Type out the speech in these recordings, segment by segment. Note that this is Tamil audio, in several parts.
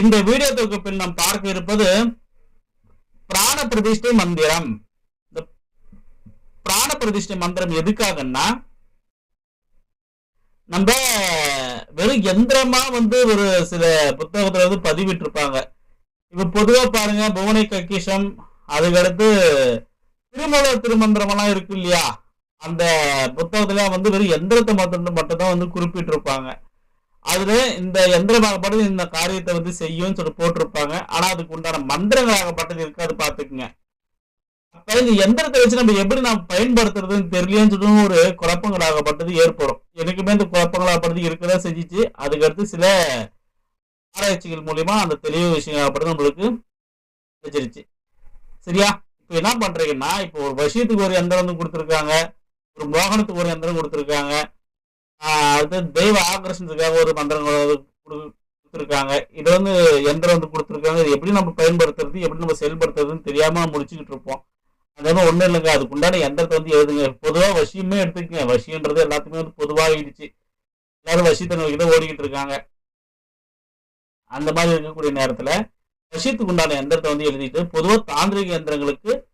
இந்த வீடியோ தொகுப்பில் நாம் பார்க்க இருப்பது பிராண பிரதிஷ்டை மந்திரம். இந்த பிராண பிரதிஷ்டை மந்திரம் எதுக்காகன்னா நம்ம வெறும் எந்திரமா வந்து ஒரு சில புத்தகத்துல வந்து பதிவிட்டிருப்பாங்க. இப்ப பொதுவா பாருங்க புவனை கக்கிஷம் அதுக்கடுத்து திருமல திருமந்திரம் எல்லாம் இருக்கு இல்லையா? அந்த புத்தகத்துல வந்து வெறும் எந்திரத்தை மட்டும் மட்டும்தான் வந்து குறிப்பிட்டிருப்பாங்க. அதுல இந்த எந்திரமாகப்பட்டது இந்த காரியத்தை வந்து செய்யும்னு சொல்லி போட்டிருப்பாங்க. ஆனா அதுக்கு உண்டான மந்திரங்களாகப்பட்டது இருக்காது பாத்துக்குங்க அப்ப இந்த எந்திரத்தை வச்சு நம்ம எப்படி நாம் பயன்படுத்துறதுன்னு தெரியலன்னு சொல்லி ஒரு குழப்பங்களாகப்பட்டது ஏற்படும். எனக்குமே இந்த குழப்பங்களாகப்பட்டது இருக்கதான் செஞ்சிச்சு. அதுக்கடுத்து சில ஆராய்ச்சிகள் மூலியமா அந்த தெளிவு விஷயங்களாகப்பட்டது நம்மளுக்கு தெரிஞ்சிருச்சு. சரியா? இப்போ என்ன பண்றீங்கன்னா இப்போ ஒரு விஷயத்துக்கு ஒரு எந்திரம் வந்து கொடுத்துருக்காங்க. ஒரு மோகனத்துக்கு ஒரு எந்திரம் கொடுத்துருக்காங்க. அது தெய்வ ஆகர்ஷணத்துக்காக ஒரு மந்திரங்கள் கொடுத்துருக்காங்க. குடு- இது வந்து எந்திரம் வந்து கொடுத்துருக்காங்க. இது எப்படி நம்ம பயன்படுத்துறது எப்படி நம்ம செயல்படுத்துறதுன்னு தெரியாம முடிச்சுக்கிட்டு இருப்போம். அதே மாதிரி ஒன்றும் இல்லைங்க. அதுக்கு உண்டான எந்திரத்தை வந்து எழுதுங்க. பொதுவாக வசியமே எடுத்துக்கங்க. வசியன்றது எல்லாத்துக்குமே வந்து பொதுவாகிடுச்சு. எல்லாரும் வசியத்தை தான் ஓடிக்கிட்டு இருக்காங்க. அந்த மாதிரி இருக்கக்கூடிய நேரத்தில் வசியத்துக்கு உண்டான எந்திரத்தை வந்து எழுதிட்டு பொதுவாக தாந்திரிக எந்திரங்களுக்கு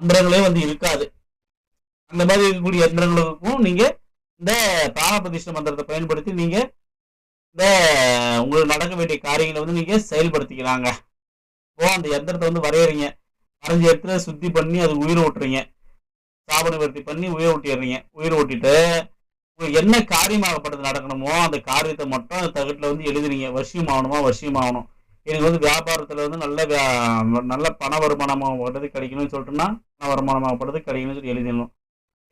எந்திரங்களே வந்து இருக்காது. அந்த மாதிரி இருக்கக்கூடிய எந்திரங்களுக்கும் நீங்கள் இந்த பிராண பிரதிஷ்ட மந்திரத்தை பயன்படுத்தி நீங்க இந்த உங்களுக்கு நடக்க வேண்டிய காரியங்களை வந்து நீங்க செயல்படுத்திக்கலாங்க. இப்போ அந்த எந்திரத்தை வந்து வரையறீங்க. வரைஞ்ச இடத்துல சுத்தி பண்ணி அது உயிர் ஓட்டுறீங்க சாபனை வருத்தி பண்ணி உயிர் ஓட்டிடுறீங்க உயிர் ஓட்டிட்டு உங்களுக்கு என்ன காரியமாகப்பட்டது நடக்கணுமோ அந்த காரியத்தை மட்டும் அந்த தகட்டில் வந்து எழுதுறீங்க. வருஷம் ஆகணுமா? வருஷம் ஆகணும். எனக்கு வந்து வியாபாரத்தில் வந்து நல்ல வியா- நல்ல பண வருமானமாகப்பட்டது கிடைக்கணும்னு சொல்லிட்டுன்னா பண வருமானமாகப்பட்டது கிடைக்கணும்னு சொல்லி எழுதிடணும்.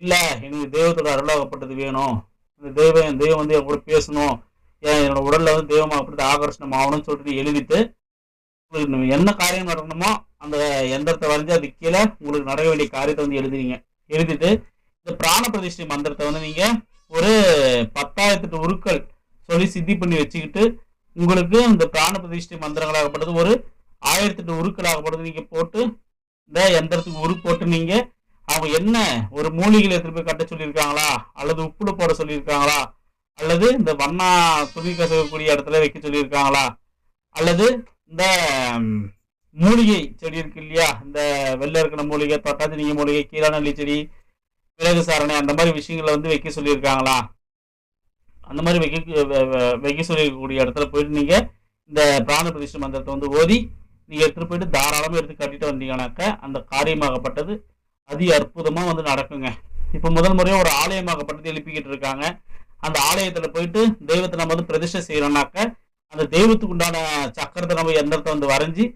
இல்ல எனக்கு தெய்வத்தோட அருளாகப்பட்டது வேணும். இந்த தெய்வம் தெய்வம் வந்து என் கூட பேசணும். ஏன் என்னோட உடல்ல வந்து தெய்வமாகப்பட்டது ஆகர்ஷணம் ஆகணும்னு சொல்லிட்டு எழுதிட்டு உங்களுக்கு என்ன காரியம் நடக்கணுமோ அந்த எந்திரத்தை வரைஞ்சு அது கீழே உங்களுக்கு நடக்க வேண்டிய காரியத்தை வந்து எழுதுறீங்க. எழுதிட்டு இந்த பிராண பிரதிஷ்டை மந்திரத்தை வந்து நீங்க ஒரு பத்தாயிரத்தெட்டு உருக்கள் சொல்லி சித்தி பண்ணி வச்சுக்கிட்டு உங்களுக்கு இந்த பிராண பிரதிஷ்டை மந்திரங்களாகப்பட்டது ஒரு ஆயிரத்தெட்டு உருக்களாகப்பட்டது நீங்க போட்டு இந்த எந்திரத்துக்கு உரு போட்டு நீங்கள் அவங்க என்ன ஒரு மூலிகையில எடுத்துட்டு போய் கட்ட சொல்லியிருக்காங்களா? அல்லது உப்புல போட சொல்லியிருக்காங்களா? அல்லது இந்த வண்ணா துணி கசக்கக்கூடிய இடத்துல வைக்க சொல்லியிருக்காங்களா? அல்லது இந்த மூலிகை செடி இருக்கு இல்லையா? இந்த வெள்ளை இருக்கிற மூலிகை தொட்டாச்சினிங்க மூலிகை கீழாநெல்லி செடி மிளகு சாரணை அந்த மாதிரி விஷயங்களை வந்து வைக்க சொல்லியிருக்காங்களா? அந்த மாதிரி வைக்க வைக்க சொல்லியிருக்கக்கூடிய இடத்துல போயிட்டு நீங்க இந்த பிராண பிரதிஷ்ட மந்திரத்தை வந்து ஓதி நீங்க எடுத்துட்டு போயிட்டு தாராளமா எடுத்து கட்டிட்டு வந்தீங்கன்னாக்க அந்த காரியமாகப்பட்டது அதி அற்புதமா வந்து நடக்குங்க. இப்ப முதல் முறையா ஒரு ஆலயமாகப்பட்டது எழுப்பிக்கிட்டு இருக்காங்க. அந்த ஆலயத்துல போயிட்டு தெய்வத்தை நம்ம வந்து பிரதிஷ்டை செய்யறோம்னாக்க அந்த தெய்வத்துக்கு உண்டான சக்கரத்தை நம்ம எந்திரத்தை வந்து வரைஞ்சி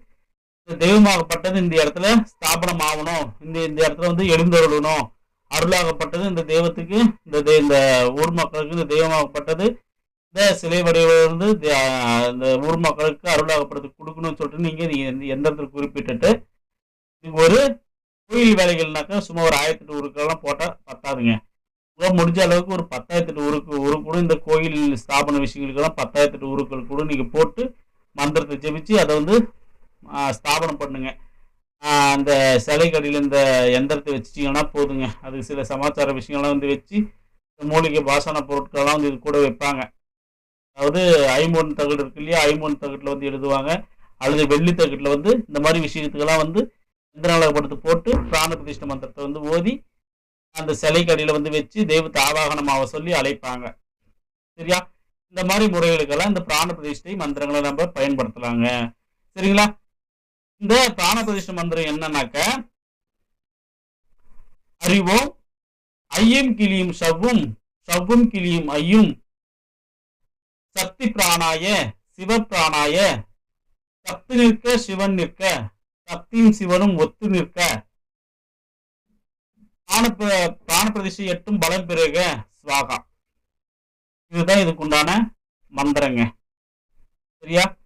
இந்த தெய்வமாகப்பட்டது இந்த இடத்துல ஸ்தாபனம் ஆகணும். இந்த இந்த இடத்துல வந்து எழுந்தருளணும். அருளாகப்பட்டது இந்த தெய்வத்துக்கு இந்த தெய்- இந்த ஊர் மக்களுக்கு இந்த தெய்வமாகப்பட்டது. இந்த சிலை வடிவில் வந்து தே- இந்த ஊர் மக்களுக்கு அருளாகப்பட்டது கொடுக்கணும்னு சொல்லிட்டு நீங்க நீங்க எந்திரத்தில் குறிப்பிட்டுட்டு ஒரு வேலைகள்னாக்கா சும்மா ஒரு ஆயிரத்தி எட்டு உருக்கெல்லாம் போட்டால் பத்தாதுங்க. உங்களால் முடிஞ்ச அளவுக்கு ஒரு பத்தாயிரத்தி எட்டு உருக்கு உரு கூட இந்த கோயில் ஸ்தாபன விஷயங்களுக்கெல்லாம் பத்தாயிரத்தி எட்டு உருக்கள் கூட நீங்கள் போட்டு மந்திரத்தை ஜெபிச்சு அதை வந்து ஸ்தாபனம் பண்ணுங்க. அந்த சிலைக்கடியில் இந்த எந்திரத்தை வச்சிட்டிங்கன்னா போதுங்க. அதுக்கு சில சமாச்சார விஷயங்கள்லாம் வந்து வச்சு இந்த மூலிகை பாசன பொருட்கள்லாம் வந்து இது கூட வைப்பாங்க. அதாவது ஐம்பொன் தகடு இருக்கு இல்லையா? ஐம்பொன் தகட்டில் வந்து எழுதுவாங்க. அல்லது வெள்ளி தகட்டில் வந்து இந்த மாதிரி விஷயத்துக்கெல்லாம் வந்து இந்திரநலப்படுத்து போட்டு பிராண பிரதிஷ்ட மந்திரத்தை வந்து ஓதி அந்த சிலைக்கு அடியில வந்து வச்சு தெய்வத்தை ஆவாகனமாக சொல்லி அழைப்பாங்க. சரியா? இந்த மாதிரி முறைகளுக்கெல்லாம் இந்த பிராண பிரதிஷ்டை மந்திரங்களை நம்ம பயன்படுத்தலாங்க. சரிங்களா? இந்த பிராண பிரதிஷ்ட மந்திரம் என்னன்னாக்க அறிவோம் ஐயும் கிளியும் சவ்வும் சவ்வும் கிளியும் ஐயும் சக்தி பிராணாய சிவ பிராணாய சத்து நிற்க சிவன் நிற்க சக்தியும் சிவனும் ஒத்து நிற்க. பிராண பிர- எட்டும் பலம் பெருக சுவாகா. இதுதான் இதுக்கு உண்டான மந்திரங்க. சரியா?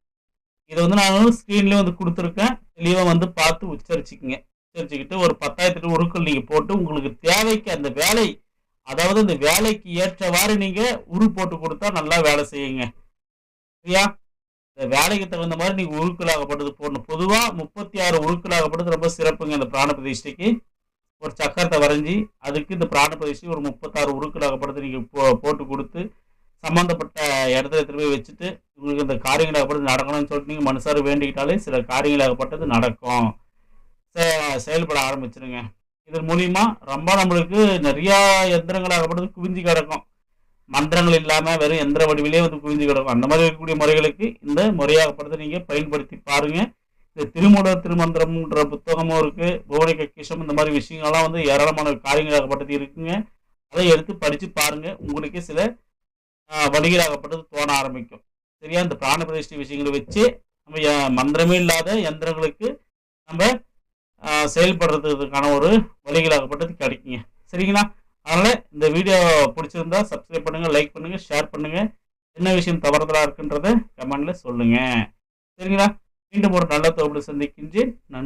இதை வந்து நான் ஸ்க்ரீன்லேயே வந்து கொடுத்துருக்கேன். தெளிவாக வந்து பார்த்து உச்சரிச்சுக்குங்க. உச்சரிச்சுக்கிட்டு ஒரு பத்தாயிரத்து உருக்கள் நீங்கள் போட்டு உங்களுக்கு தேவைக்கு அந்த வேலை அதாவது அந்த வேலைக்கு ஏற்றவாறு நீங்கள் உரு போட்டு கொடுத்தா நல்லா வேலை செய்யுங்க. சரியா? இந்த வேலைக்கு தகுந்த மாதிரி நீங்க உருக்களாகப்பட்டது போடணும். பொதுவா முப்பத்தி ஆறு உருக்களாகப்பட்டது ரொம்ப சிறப்புங்க இந்த பிராண பிரதிஷ்டைக்கு. ஒரு சக்கரத்தை வரைஞ்சி அதுக்கு இந்த பிராண பிரதிஷ்டை ஒரு முப்பத்தாறு உருக்களாகப்பட்டது நீங்கள் போ போட்டு கொடுத்து சம்மந்தப்பட்ட இடத்துல எடுத்துட்டு போய் வச்சுட்டு உங்களுக்கு இந்த காரியங்களாகப்பட்டது நடக்கணும்னு சொல்லிட்டு நீங்கள் மனசார வேண்டிக்கிட்டாலே சில காரியங்களாகப்பட்டது நடக்கும். செயல்பட ஆரம்பிச்சிருங்க. இதன் மூலியமா ரொம்ப நம்மளுக்கு நிறைய எந்திரங்களாகப்பட்டது குவிஞ்சு கிடக்கும். மந்திரங்கள் இல்லாமல் வெறும் எந்திர வடிவிலே வந்து குவிஞ்சு கிடக்கும். அந்த மாதிரி இருக்கக்கூடிய முறைகளுக்கு இந்த முறையாகப்படுத்த நீங்கள் பயன்படுத்தி பாருங்கள் இந்த திருமூல திருமந்திரம்ன்ற புத்தகமும் இருக்குது புவனை கக்கிஷம் இந்த மாதிரி விஷயங்கள்லாம் வந்து ஏராளமான காரியங்களாகப்பட்டது இருக்குங்க. அதை எடுத்து படித்து பாருங்கள் உங்களுக்கு சில வழிகளாகப்பட்டது தோண ஆரம்பிக்கும். சரியா? இந்த பிராண பிரதிஷ்டை விஷயங்களை வச்சு நம்ம மந்திரமே இல்லாத எந்திரங்களுக்கு நம்ம செயல்படுறதுக்கான ஒரு வழிகளாகப்பட்டது கிடைக்குங்க. சரிங்களா? அதனால் இந்த வீடியோ பிடிச்சிருந்தா சப்ஸ்கிரைப் பண்ணுங்கள் லைக் பண்ணுங்கள் ஷேர் பண்ணுங்கள் என்ன விஷயம் தவறுதலாக இருக்குன்றத கமெண்டில் சொல்லுங்கள் சரிங்களா? மீண்டும் ஒரு நல்ல தொகுப்பு சந்திக்கின்றேன். நன்றி.